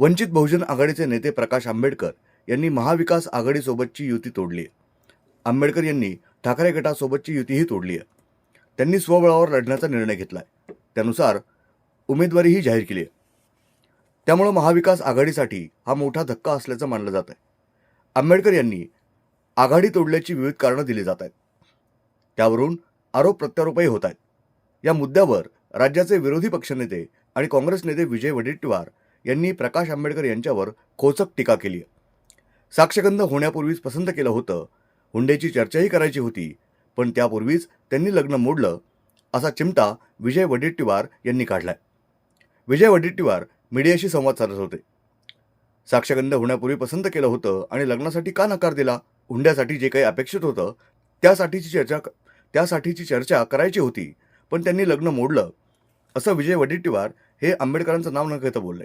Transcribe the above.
वंचित बहुजन आघाडीचे नेते प्रकाश आंबेडकर यांनी महाविकास आघाडीसोबतची युती तोडली आहे. आंबेडकर यांनी ठाकरे गटासोबतची युतीही तोडली आहे. त्यांनी स्वबळावर लढण्याचा निर्णय घेतला आहे त्यानुसार उमेदवारीही जाहीर केली आहे. त्यामुळं महाविकास आघाडीसाठी हा मोठा धक्का असल्याचं मानलं जात आहे. आंबेडकर यांनी आघाडी तोडल्याची विविध कारणं दिली जात आहेत. त्यावरून आरोप प्रत्यारोपही होत आहेत. या मुद्द्यावर राज्याचे विरोधी पक्षनेते आणि काँग्रेस नेते विजय वडेट्टीवार यांनी प्रकाश आंबेडकर यांच्यावर खोचक टीका केली. साक्षगंध होण्यापूर्वीच पसंत केलं होतं. हुंडेची चर्चाही करायची होती पण त्यापूर्वीच त्यांनी लग्न मोडलं असा चिमटा विजय वडेट्टीवार यांनी काढलाय. विजय वडेट्टीवार मीडियाशी संवाद साधत होते. साक्षगंध होण्यापूर्वी पसंत केलं होतं आणि लग्नासाठी का नकार दिला? हुंड्यासाठी जे काही अपेक्षित होतं त्यासाठीची चर्चा त्यासाठीची चर्चा करायची होती पण त्यांनी लग्न मोडलं असं विजय वडेट्टीवार हे आंबेडकरांचं नाव न घेता बोलले.